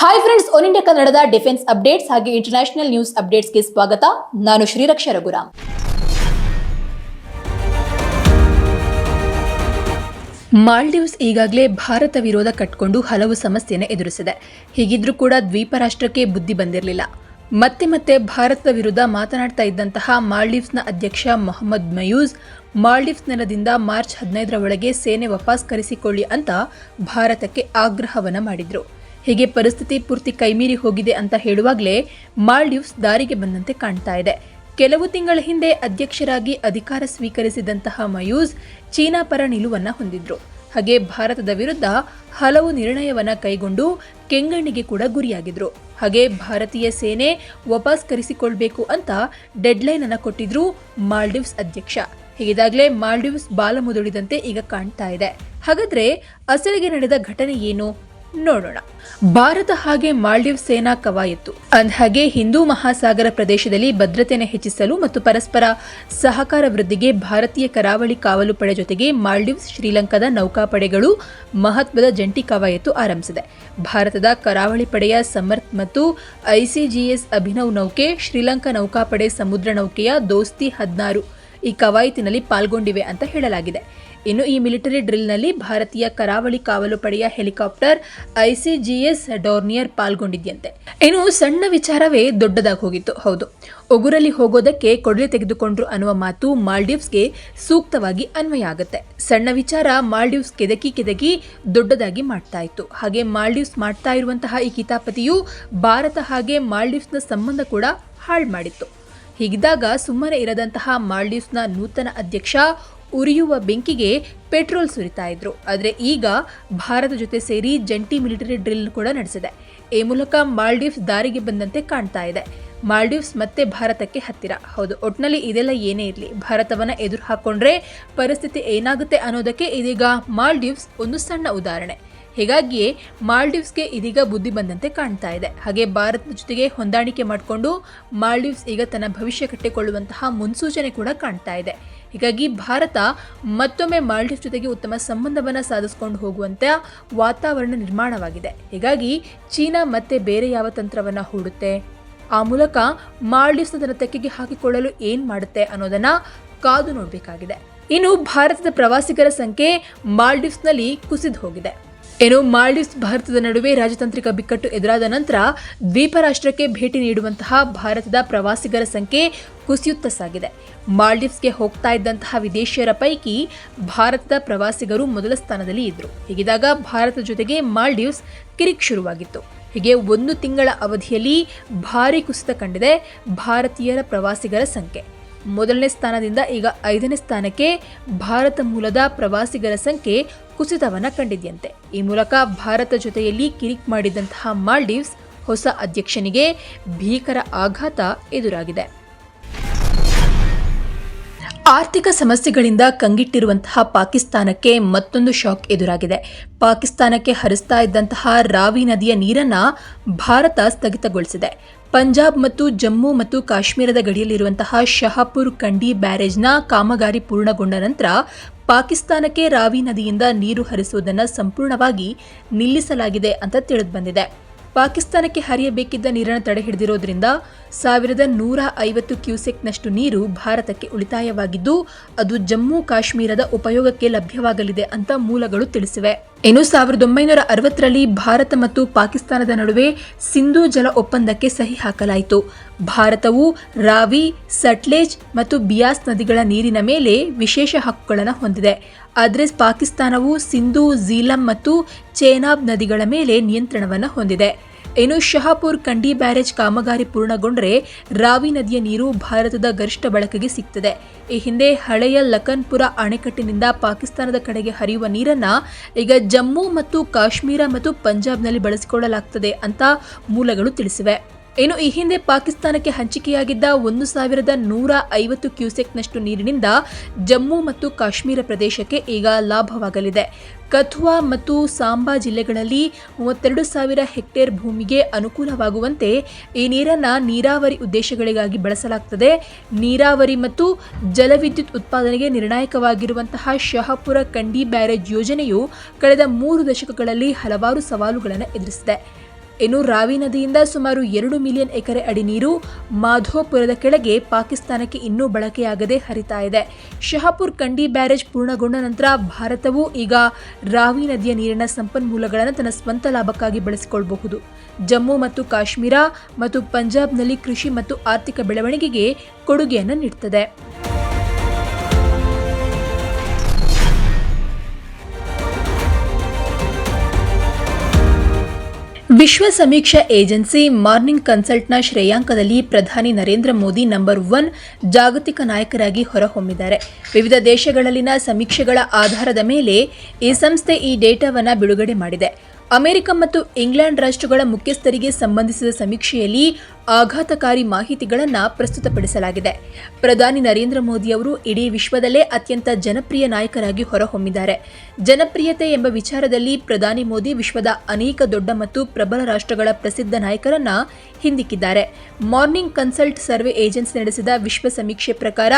Hi friends one India ಕನ್ನಡದ defence updates ಹಾಗೆ international news ಅಪ್ಡೇಟ್ಸ್ಗೆ ಸ್ವಾಗತ. ನಾನು ಶ್ರೀರಕ್ಷ ರಘುರಾಮ್. ಮಾಲ್ಡೀವ್ಸ್ ಈಗಾಗಲೇ ಭಾರತ ವಿರೋಧ ಕಟ್ಕೊಂಡು ಹಲವು ಸಮಸ್ಯೆಯನ್ನು ಎದುರಿಸಿದೆ. ಹೀಗಿದ್ರೂ ಕೂಡ ದ್ವೀಪ ರಾಷ್ಟ್ರಕ್ಕೆ ಬುದ್ಧಿ ಬಂದಿರಲಿಲ್ಲ. ಮತ್ತೆ ಮತ್ತೆ ಭಾರತದ ವಿರುದ್ಧ ಮಾತನಾಡ್ತಾ ಇದ್ದಂತಹ ಮಾಲ್ಡೀವ್ಸ್ನ ಅಧ್ಯಕ್ಷ ಮೊಹಮ್ಮದ್ ಮಯೂಸ್, ಮಾಲ್ಡೀವ್ಸ್ ನೆಲದಿಂದ ಮಾರ್ಚ್ ಹದಿನೈದರ ಒಳಗೆ ಸೇನೆ ವಾಪಸ್ ಕರೆಸಿಕೊಳ್ಳಿ ಅಂತ ಭಾರತಕ್ಕೆ ಆಗ್ರಹವನ್ನು ಮಾಡಿದ್ರು. ಹೀಗೆ ಪರಿಸ್ಥಿತಿ ಪೂರ್ತಿ ಕೈಮೀರಿ ಹೋಗಿದೆ ಅಂತ ಹೇಳುವಾಗಲೇ ಮಾಲ್ಡೀವ್ಸ್ ದಾರಿಗೆ ಬಂದಂತೆ ಕಾಣ್ತಾ ಇದೆ. ಕೆಲವು ತಿಂಗಳ ಹಿಂದೆ ಅಧ್ಯಕ್ಷರಾಗಿ ಅಧಿಕಾರ ಸ್ವೀಕರಿಸಿದಂತಹ ಮಯೂಸ್ ಚೀನಾ ಪರ ನಿಲುವನ್ನು ಹೊಂದಿದ್ರು. ಹಾಗೆ ಭಾರತದ ವಿರುದ್ಧ ಹಲವು ನಿರ್ಣಯವನ್ನ ಕೈಗೊಂಡು ಕೆಂಗಣ್ಣಿಗೆ ಕೂಡ ಗುರಿಯಾಗಿದ್ರು. ಹಾಗೆ ಭಾರತೀಯ ಸೇನೆ ವಾಪಸ್ ಕರೆಸಿಕೊಳ್ಬೇಕು ಅಂತ ಡೆಡ್ಲೈನ್ ಅನ್ನು ಕೊಟ್ಟಿದ್ರು ಮಾಲ್ಡೀವ್ಸ್ ಅಧ್ಯಕ್ಷ. ಹೀಗಿದಾಗಲೇ ಮಾಲ್ಡೀವ್ಸ್ ಬಾಲ ಮುದುಳಿದಂತೆ ಈಗ ಕಾಣ್ತಾ ಇದೆ. ಹಾಗಾದ್ರೆ ಅಸಲಿಗೆ ನಡೆದ ಘಟನೆ ಏನು? ನೋಡೋಣ. ಭಾರತ ಹಾಗೆ ಮಾಲ್ಡೀವ್ ಸೇನಾ ಕವಾಯತ್ತು. ಅಂದಹಾಗೆ ಹಿಂದೂ ಮಹಾಸಾಗರ ಪ್ರದೇಶದಲ್ಲಿ ಭದ್ರತೆಯನ್ನು ಹೆಚ್ಚಿಸಲು ಮತ್ತು ಪರಸ್ಪರ ಸಹಕಾರ ವೃದ್ಧಿಗೆ ಭಾರತೀಯ ಕರಾವಳಿ ಕಾವಲು ಪಡೆ ಜೊತೆಗೆ ಮಾಲ್ಡೀವ್ಸ್, ಶ್ರೀಲಂಕಾದ ನೌಕಾಪಡೆಗಳು ಮಹತ್ವದ ಜಂಟಿ ಕವಾಯತ್ತು ಆರಂಭಿಸಿದೆ. ಭಾರತದ ಕರಾವಳಿ ಪಡೆಯ ಸಮರ್ಥ್ ಮತ್ತು ಐಸಿಜಿಎಸ್ ಅಭಿನವ್ ನೌಕೆ, ಶ್ರೀಲಂಕಾ ನೌಕಾಪಡೆ ಸಮುದ್ರ ನೌಕೆಯ ದೋಸ್ತಿ ಹದಿನಾರು ಈ ಕವಾಯತಿನಲ್ಲಿ ಪಾಲ್ಗೊಂಡಿವೆ ಅಂತ ಹೇಳಲಾಗಿದೆ. ಇನ್ನು ಈ ಮಿಲಿಟರಿ ಡ್ರಿಲ್ನಲ್ಲಿ ಭಾರತೀಯ ಕರಾವಳಿ ಕಾವಲು ಪಡೆಯ ಹೆಲಿಕಾಪ್ಟರ್ ಐಸಿಜಿಎಸ್ ಡೋರ್ನಿಯರ್ ಪಾಲ್ಗೊಂಡಿದ್ಯಂತೆ. ಇನ್ನು ಸಣ್ಣ ವಿಚಾರವೇ ದೊಡ್ಡದಾಗಿ ಹೋಗಿತ್ತು. ಹೌದು, ಉಗುರಲ್ಲಿ ಹೋಗೋದಕ್ಕೆ ಕೊಡಲಿ ತೆಗೆದುಕೊಂಡ್ರು ಅನ್ನುವ ಮಾತು ಮಾಲ್ಡೀವ್ಸ್ಗೆ ಸೂಕ್ತವಾಗಿ ಅನ್ವಯ ಆಗುತ್ತೆ. ಸಣ್ಣ ವಿಚಾರ ಮಾಲ್ಡೀವ್ಸ್ ಕೆದಕಿ ಕೆದಕಿ ದೊಡ್ಡದಾಗಿ ಮಾಡ್ತಾ ಇತ್ತು. ಹಾಗೆ ಮಾಲ್ಡೀವ್ಸ್ ಮಾಡ್ತಾ ಇರುವಂತಹ ಈ ಕಿತಾಪತಿಯು ಭಾರತ ಹಾಗೆ ಮಾಲ್ಡೀವ್ಸ್ನ ಸಂಬಂಧ ಕೂಡ ಹಾಳು ಮಾಡಿತ್ತು. ಹೀಗಿದ್ದಾಗ ಸುಮ್ಮನೆ ಇರದಂತಹ ಮಾಲ್ಡೀವ್ಸ್ನ ನೂತನ ಅಧ್ಯಕ್ಷ ಉರಿಯುವ ಬೆಂಕಿಗೆ ಪೆಟ್ರೋಲ್ ಸುರಿತಾ ಇದ್ರು. ಆದರೆ ಈಗ ಭಾರತ ಜೊತೆ ಸೇರಿ ಜಂಟಿ ಮಿಲಿಟರಿ ಡ್ರಿಲ್ ಕೂಡ ನಡೆಸಿದೆ. ಈ ಮೂಲಕ ಮಾಲ್ಡೀವ್ಸ್ ದಾರಿಗೆ ಬಂದಂತೆ ಕಾಣ್ತಾ ಇದೆ. ಮಾಲ್ಡೀವ್ಸ್ ಮತ್ತೆ ಭಾರತಕ್ಕೆ ಹತ್ತಿರ. ಹೌದು, ಒಟ್ನಲ್ಲಿ ಇದೆಲ್ಲ ಏನೇ ಇರಲಿ, ಭಾರತವನ್ನು ಎದುರು ಹಾಕೊಂಡ್ರೆ ಪರಿಸ್ಥಿತಿ ಏನಾಗುತ್ತೆ ಅನ್ನೋದಕ್ಕೆ ಇದೀಗ ಮಾಲ್ಡೀವ್ಸ್ ಒಂದು ಸಣ್ಣ ಉದಾಹರಣೆ. ಹೀಗಾಗಿಯೇ ಮಾಲ್ಡೀವ್ಸ್ಗೆ ಇದೀಗ ಬುದ್ಧಿ ಬಂದಂತೆ ಕಾಣ್ತಾ ಇದೆ. ಹಾಗೆ ಭಾರತದ ಜೊತೆಗೆ ಹೊಂದಾಣಿಕೆ ಮಾಡಿಕೊಂಡು ಮಾಲ್ಡೀವ್ಸ್ ಈಗ ತನ್ನ ಭವಿಷ್ಯ ಕಟ್ಟಿಕೊಳ್ಳುವಂತಹ ಮುನ್ಸೂಚನೆ ಕೂಡ ಕಾಣ್ತಾ ಇದೆ. ಹೀಗಾಗಿ ಭಾರತ ಮತ್ತೊಮ್ಮೆ ಮಾಲ್ಡೀವ್ಸ್ ಜೊತೆಗೆ ಉತ್ತಮ ಸಂಬಂಧವನ್ನು ಸಾಧಿಸಿಕೊಂಡು ಹೋಗುವಂತಹ ವಾತಾವರಣ ನಿರ್ಮಾಣವಾಗಿದೆ. ಹೀಗಾಗಿ ಚೀನಾ ಮತ್ತೆ ಬೇರೆ ಯಾವ ತಂತ್ರವನ್ನು ಹೂಡುತ್ತೆ? ಆ ಮೂಲಕ ಮಾಲ್ಡೀವ್ಸ್ನ ತನ್ನ ತೆಕ್ಕೆಗೆ ಹಾಕಿಕೊಳ್ಳಲು ಏನ್ ಮಾಡುತ್ತೆ ಅನ್ನೋದನ್ನ ಕಾದು ನೋಡಬೇಕಾಗಿದೆ. ಇನ್ನು ಭಾರತದ ಪ್ರವಾಸಿಗರ ಸಂಖ್ಯೆ ಮಾಲ್ಡೀವ್ಸ್ನಲ್ಲಿ ಕುಸಿದು ಹೋಗಿದೆ. ಏನು ಮಾಲ್ಡೀವ್ಸ್ ಭಾರತದ ನಡುವೆ ರಾಜತಾಂತ್ರಿಕ ಬಿಕ್ಕಟ್ಟು ಎದುರಾದ ನಂತರ ದ್ವೀಪ ರಾಷ್ಟ್ರಕ್ಕೆ ಭೇಟಿ ನೀಡುವಂತಹ ಭಾರತದ ಪ್ರವಾಸಿಗರ ಸಂಖ್ಯೆ ಕುಸಿಯುತ್ತ ಸಾಗಿದೆ. ಮಾಲ್ಡೀವ್ಸ್ಗೆ ಹೋಗ್ತಾ ಇದ್ದಂತಹ ವಿದೇಶಿಯರ ಪೈಕಿ ಭಾರತದ ಪ್ರವಾಸಿಗರು ಮೊದಲ ಸ್ಥಾನದಲ್ಲಿ ಇದ್ದರು ಹೀಗಿದಾಗ ಭಾರತದ ಜೊತೆಗೆ ಮಾಲ್ಡೀವ್ಸ್ ಕಿರಿಕ್ ಶುರುವಾಗಿತ್ತು. ಹೀಗೆ ಒಂದು ತಿಂಗಳ ಅವಧಿಯಲ್ಲಿ ಭಾರಿ ಕುಸಿತ ಕಂಡಿದೆ ಭಾರತೀಯರ ಪ್ರವಾಸಿಗರ ಸಂಖ್ಯೆ. ಮೊದಲನೇ ಸ್ಥಾನದಿಂದ ಈಗ ಐದನೇ ಸ್ಥಾನಕ್ಕೆ ಭಾರತ ಮೂಲದ ಪ್ರವಾಸಿಗರ ಸಂಖ್ಯೆ ಕುಸಿತವನ್ನು ಕಂಡಿದೆಯಂತೆ. ಈ ಮೂಲಕ ಭಾರತ ಜೊತೆಯಲ್ಲಿ ಕಿರಿಕ್ ಮಾಡಿದಂತಹ ಮಾಲ್ಡೀವ್ಸ್ ಹೊಸ ಅಧ್ಯಕ್ಷನಿಗೆ ಭೀಕರ ಆಘಾತ ಎದುರಾಗಿದೆ. ಆರ್ಥಿಕ ಸಮಸ್ಯೆಗಳಿಂದ ಕಂಗಿಟ್ಟಿರುವಂತಹ ಪಾಕಿಸ್ತಾನಕ್ಕೆ ಮತ್ತೊಂದು ಶಾಕ್ ಎದುರಾಗಿದೆ. ಪಾಕಿಸ್ತಾನಕ್ಕೆ ಹರಿಸ್ತಾ ಇದ್ದಂತಹ ರಾವಿ ನದಿಯ ನೀರನ್ನ ಭಾರತ ಸ್ಥಗಿತಗೊಳಿಸಿದೆ. ಪಂಜಾಬ್ ಮತ್ತು ಜಮ್ಮು ಮತ್ತು ಕಾಶ್ಮೀರದ ಗಡಿಯಲ್ಲಿರುವಂತಹ ಶಹಾಪುರ್ ಕಂಡಿ ಬ್ಯಾರೇಜ್ನ ಕಾಮಗಾರಿ ಪೂರ್ಣಗೊಂಡ ನಂತರ ಪಾಕಿಸ್ತಾನಕ್ಕೆ ರಾವಿ ನದಿಯಿಂದ ನೀರು ಹರಿಸುವುದನ್ನು ಸಂಪೂರ್ಣವಾಗಿ ನಿಲ್ಲಿಸಲಾಗಿದೆ ಅಂತ ತಿಳಿದುಬಂದಿದೆ ಪಾಕಿಸ್ತಾನಕ್ಕೆ ಹರಿಯಬೇಕಿದ್ದ ನೀರನ್ನು ತಡೆ ಹಿಡಿದಿರೋದ್ರಿಂದ ಸಾವಿರದ ನೂರ ಐವತ್ತು ಕ್ಯೂಸೆಕ್ನಷ್ಟು ನೀರು ಭಾರತಕ್ಕೆ ಉಳಿತಾಯವಾಗಿದ್ದು, ಅದು ಜಮ್ಮು ಕಾಶ್ಮೀರದ ಉಪಯೋಗಕ್ಕೆ ಲಭ್ಯವಾಗಲಿದೆ ಅಂತ ಮೂಲಗಳು ತಿಳಿಸಿವೆ. ಇನ್ನು ಸಾವಿರದ ಒಂಬೈನೂರ ಅರವತ್ತರಲ್ಲಿ ಭಾರತ ಮತ್ತು ಪಾಕಿಸ್ತಾನದ ನಡುವೆ ಸಿಂಧೂ ಜಲ ಒಪ್ಪಂದಕ್ಕೆ ಸಹಿ ಹಾಕಲಾಯಿತು. ಭಾರತವು ರಾವಿ, ಸಟ್ಲೇಜ್ ಮತ್ತು ಬಿಯಾಸ್ ನದಿಗಳ ನೀರಿನ ಮೇಲೆ ವಿಶೇಷ ಹಕ್ಕುಗಳನ್ನು ಹೊಂದಿದೆ. ಆದರೆ ಪಾಕಿಸ್ತಾನವು ಸಿಂಧೂ, ಝೀಲಂ ಮತ್ತು ಚೇನಾಬ್ ನದಿಗಳ ಮೇಲೆ ನಿಯಂತ್ರಣವನ್ನು ಹೊಂದಿದೆ. ಇನ್ನು ಶಹಾಪುರ್ ಕಂಡಿ ಬ್ಯಾರೇಜ್ ಕಾಮಗಾರಿ ಪೂರ್ಣಗೊಂಡರೆ ರಾವಿ ನದಿಯ ನೀರು ಭಾರತದ ಗರಿಷ್ಠ ಬಳಕೆಗೆ ಸಿಗ್ತದೆ. ಈ ಹಿಂದೆ ಹಳೆಯ ಲಖನ್ಪುರ ಅಣೆಕಟ್ಟಿನಿಂದ ಪಾಕಿಸ್ತಾನದ ಕಡೆಗೆ ಹರಿಯುವ ನೀರನ್ನು ಈಗ ಜಮ್ಮು ಮತ್ತು ಕಾಶ್ಮೀರ ಮತ್ತು ಪಂಜಾಬ್ನಲ್ಲಿ ಬಳಸಿಕೊಳ್ಳಲಾಗ್ತದೆ ಅಂತ ಮೂಲಗಳು ತಿಳಿಸಿವೆ. ಇನ್ನು ಈ ಹಿಂದೆ ಪಾಕಿಸ್ತಾನಕ್ಕೆ ಹಂಚಿಕೆಯಾಗಿದ್ದ ಒಂದು ಸಾವಿರದ ನೂರ ಐವತ್ತು ಕ್ಯೂಸೆಕ್ನಷ್ಟು ನೀರಿನಿಂದ ಜಮ್ಮು ಮತ್ತು ಕಾಶ್ಮೀರ ಪ್ರದೇಶಕ್ಕೆ ಈಗ ಲಾಭವಾಗಲಿದೆ. ಕಥುವಾ ಮತ್ತು ಸಾಂಬಾ ಜಿಲ್ಲೆಗಳಲ್ಲಿ ಮೂವತ್ತೆರಡು ಸಾವಿರ ಹೆಕ್ಟೇರ್ ಭೂಮಿಗೆ ಅನುಕೂಲವಾಗುವಂತೆ ಈ ನೀರನ್ನು ನೀರಾವರಿ ಉದ್ದೇಶಗಳಿಗಾಗಿ ಬಳಸಲಾಗ್ತದೆ. ನೀರಾವರಿ ಮತ್ತು ಜಲವಿದ್ಯುತ್ ಉತ್ಪಾದನೆಗೆ ನಿರ್ಣಾಯಕವಾಗಿರುವಂತಹ ಶಹಾಪುರ ಕಂಡಿ ಬ್ಯಾರೇಜ್ ಯೋಜನೆಯು ಕಳೆದ ಮೂರು ದಶಕಗಳಲ್ಲಿ ಹಲವಾರು ಸವಾಲುಗಳನ್ನು ಎದುರಿಸಿದೆ. ಇನ್ನು ರಾವಿ ನದಿಯಿಂದ ಸುಮಾರು ಎರಡು ಮಿಲಿಯನ್ ಎಕರೆ ಅಡಿ ನೀರು ಮಾಧೋಪುರದ ಕೆಳಗೆ ಪಾಕಿಸ್ತಾನಕ್ಕೆ ಇನ್ನೂ ಬಳಕೆಯಾಗದೆ ಹರಿತಾ ಇದೆ. ಶಹಾಪುರ್ ಕಂಡಿ ಬ್ಯಾರೇಜ್ ಪೂರ್ಣಗೊಂಡ ನಂತರ ಭಾರತವು ಈಗ ರಾವಿ ನದಿಯ ನೀರಿನ ಸಂಪನ್ಮೂಲಗಳನ್ನು ತನ್ನ ಸ್ವಂತ ಲಾಭಕ್ಕಾಗಿ ಬಳಸಿಕೊಳ್ಳಬಹುದು ಜಮ್ಮು ಮತ್ತು ಕಾಶ್ಮೀರ ಮತ್ತು ಪಂಜಾಬ್ನಲ್ಲಿ ಕೃಷಿ ಮತ್ತು ಆರ್ಥಿಕ ಬೆಳವಣಿಗೆಗೆ ಕೊಡುಗೆಯನ್ನು ನೀಡುತ್ತದೆ ವಿಶ್ವ ಸಮೀಕ್ಷಾ ಏಜೆನ್ಸಿ ಮಾರ್ನಿಂಗ್ ಕನ್ಸಲ್ಟ್ನ ಶ್ರೇಯಾಂಕದಲ್ಲಿ ಪ್ರಧಾನಿ ನರೇಂದ್ರ ಮೋದಿ ನಂಬರ್ ಒನ್ ಜಾಗತಿಕ ನಾಯಕರಾಗಿ ಹೊರಹೊಮ್ಮಿದ್ದಾರೆ. ವಿವಿಧ ದೇಶಗಳಲ್ಲಿನ ಸಮೀಕ್ಷೆಗಳ ಆಧಾರದ ಮೇಲೆ ಈ ಸಂಸ್ಥೆ ಈ ಡೇಟಾವನ್ನು ಬಿಡುಗಡೆ ಮಾಡಿದೆ. ಅಮೆರಿಕ ಮತ್ತು ಇಂಗ್ಲೆಂಡ್ ರಾಷ್ಟ್ರಗಳ ಮುಖ್ಯಸ್ಥರಿಗೆ ಸಂಬಂಧಿಸಿದ ಸಮೀಕ್ಷೆಯಲ್ಲಿ ಆಘಾತಕಾರಿ ಮಾಹಿತಿಗಳನ್ನು ಪ್ರಸ್ತುತಪಡಿಸಲಾಗಿದೆ. ಪ್ರಧಾನಿ ನರೇಂದ್ರ ಮೋದಿ ಅವರು ಇಡೀ ವಿಶ್ವದಲ್ಲೇ ಅತ್ಯಂತ ಜನಪ್ರಿಯ ನಾಯಕರಾಗಿ ಹೊರಹೊಮ್ಮಿದ್ದಾರೆ. ಜನಪ್ರಿಯತೆ ಎಂಬ ವಿಚಾರದಲ್ಲಿ ಪ್ರಧಾನಿ ಮೋದಿ ವಿಶ್ವದ ಅನೇಕ ದೊಡ್ಡ ಮತ್ತು ಪ್ರಬಲ ರಾಷ್ಟ್ರಗಳ ಪ್ರಸಿದ್ಧ ನಾಯಕರನ್ನ ಹಿಂದಿಕ್ಕಿದ್ದಾರೆ. ಮಾರ್ನಿಂಗ್ ಕನ್ಸಲ್ಟ್ ಸರ್ವೆ ಏಜೆನ್ಸಿ ನಡೆಸಿದ ವಿಶ್ವ ಸಮೀಕ್ಷೆ ಪ್ರಕಾರ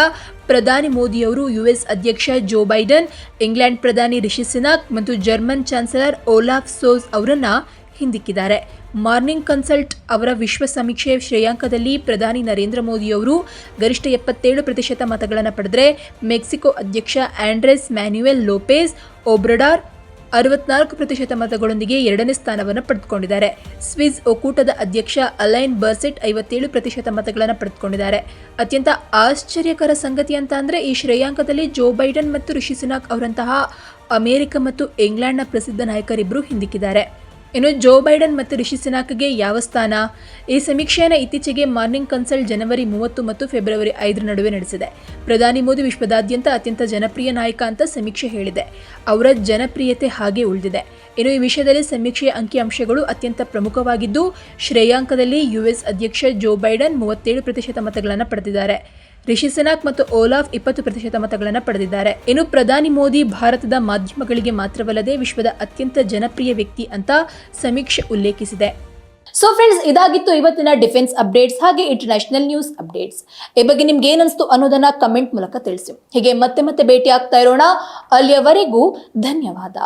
ಪ್ರಧಾನಿ ಮೋದಿಯವರು ಯುಎಸ್ ಅಧ್ಯಕ್ಷ ಜೋ ಬೈಡನ್, ಇಂಗ್ಲೆಂಡ್ ಪ್ರಧಾನಿ ರಿಷಿ ಸಿನಾಕ್ ಮತ್ತು ಜರ್ಮನ್ ಚಾನ್ಸಲರ್ ಓಲಾಫ್ ಸೋಸ್ ಅವರನ್ನ ಹಿಂದಿಕ್ಕಿದ್ದಾರೆ. ಮಾರ್ನಿಂಗ್ ಕನ್ಸಲ್ಟ್ ಅವರ ವಿಶ್ವ ಸಮೀಕ್ಷೆ ಶ್ರೇಯಾಂಕದಲ್ಲಿ ಪ್ರಧಾನಿ ನರೇಂದ್ರ ಮೋದಿಯವರು ಗರಿಷ್ಠ ಎಪ್ಪತ್ತೇಳು ಪ್ರತಿಶತ ಮತಗಳನ್ನು ಪಡೆದರೆ ಮೆಕ್ಸಿಕೋ ಅಧ್ಯಕ್ಷ ಆಂಡ್ರೆಸ್ ಮ್ಯಾನ್ಯುಯಲ್ ಲೋಪೆಸ್ ಒಬ್ರಡಾರ್ ಅರವತ್ನಾಲ್ಕು ಪ್ರತಿಶತ ಮತಗಳೊಂದಿಗೆ ಎರಡನೇ ಸ್ಥಾನವನ್ನು ಪಡೆದುಕೊಂಡಿದ್ದಾರೆ. ಸ್ವಿಸ್ ಒಕ್ಕೂಟದ ಅಧ್ಯಕ್ಷ ಅಲೈನ್ ಬರ್ಸೆಟ್ ಐವತ್ತೇಳು ಪ್ರತಿಶತ ಮತಗಳನ್ನು ಪಡೆದುಕೊಂಡಿದ್ದಾರೆ. ಅತ್ಯಂತ ಆಶ್ಚರ್ಯಕರ ಸಂಗತಿ ಅಂತ ಅಂದರೆ ಈ ಶ್ರೇಯಾಂಕದಲ್ಲಿ ಜೋ ಬೈಡನ್ ಮತ್ತು ರಿಷಿ ಸುನಾಕ್ ಅವರಂತಹ ಅಮೆರಿಕ ಮತ್ತು ಇಂಗ್ಲೆಂಡ್ನ ಪ್ರಸಿದ್ಧ ನಾಯಕರಿಬ್ಬರು ಹಿಂದಿಕ್ಕಿದ್ದಾರೆ. ಇನ್ನು ಜೋ ಬೈಡನ್ ಮತ್ತು ರಿಷಿ ಸಿನಾಕ್ಗೆ ಯಾವ ಸ್ಥಾನ? ಈ ಸಮೀಕ್ಷೆಯನ್ನು ಇತ್ತೀಚೆಗೆ ಮಾರ್ನಿಂಗ್ ಕನ್ಸಲ್ಟ್ ಜನವರಿ ಮೂವತ್ತು ಮತ್ತು ಫೆಬ್ರವರಿ ಐದರ ನಡುವೆ ನಡೆಸಿದೆ. ಪ್ರಧಾನಿ ಮೋದಿ ವಿಶ್ವದಾದ್ಯಂತ ಅತ್ಯಂತ ಜನಪ್ರಿಯ ನಾಯಕ ಅಂತ ಸಮೀಕ್ಷೆ ಹೇಳಿದೆ. ಅವರ ಜನಪ್ರಿಯತೆ ಹಾಗೆ ಉಳಿದಿದೆ. ಇನ್ನು ಈ ವಿಷಯದಲ್ಲಿ ಸಮೀಕ್ಷೆಯ ಅಂಕಿಅಂಶಗಳು ಅತ್ಯಂತ ಪ್ರಮುಖವಾಗಿದ್ದು, ಶ್ರೇಯಾಂಕದಲ್ಲಿ ಯುಎಸ್ ಅಧ್ಯಕ್ಷ ಜೋ ಬೈಡನ್ ಮೂವತ್ತೇಳು ಪ್ರತಿಶತ ಮತಗಳನ್ನು ಪಡೆದಿದ್ದಾರೆ. ರಿಷಿ ಸೆನಾಕ್ ಮತ್ತು ಓಲಾಫ್ ಇಪ್ಪತ್ತು ಪ್ರತಿಶತ ಮತಗಳನ್ನು ಪಡೆದಿದ್ದಾರೆ. ಇನ್ನು ಪ್ರಧಾನಿ ಮೋದಿ ಭಾರತದ ಮಾಧ್ಯಮಗಳಿಗೆ ಮಾತ್ರವಲ್ಲದೆ ವಿಶ್ವದ ಅತ್ಯಂತ ಜನಪ್ರಿಯ ವ್ಯಕ್ತಿ ಅಂತ ಸಮೀಕ್ಷೆ ಉಲ್ಲೇಖಿಸಿದೆ. ಸೊ ಫ್ರೆಂಡ್ಸ್ ಇದಾಗಿತ್ತು ಇವತ್ತಿನ ಡಿಫೆನ್ಸ್ ಅಪ್ಡೇಟ್ಸ್ ಹಾಗೆ ಇಂಟರ್ನ್ಯಾಷನಲ್ ನ್ಯೂಸ್ ಅಪ್ಡೇಟ್ಸ್. ಈ ಬಗ್ಗೆ ನಿಮ್ಗೆ ಏನನ್ಸ್ತು ಅನ್ನೋದನ್ನ ಕಮೆಂಟ್ ಮೂಲಕ ತಿಳಿಸಿ. ಹೀಗೆ ಮತ್ತೆ ಮತ್ತೆ ಭೇಟಿ ಆಗ್ತಾ ಇರೋಣ. ಅಲ್ಲಿಯವರೆಗೂ ಧನ್ಯವಾದ.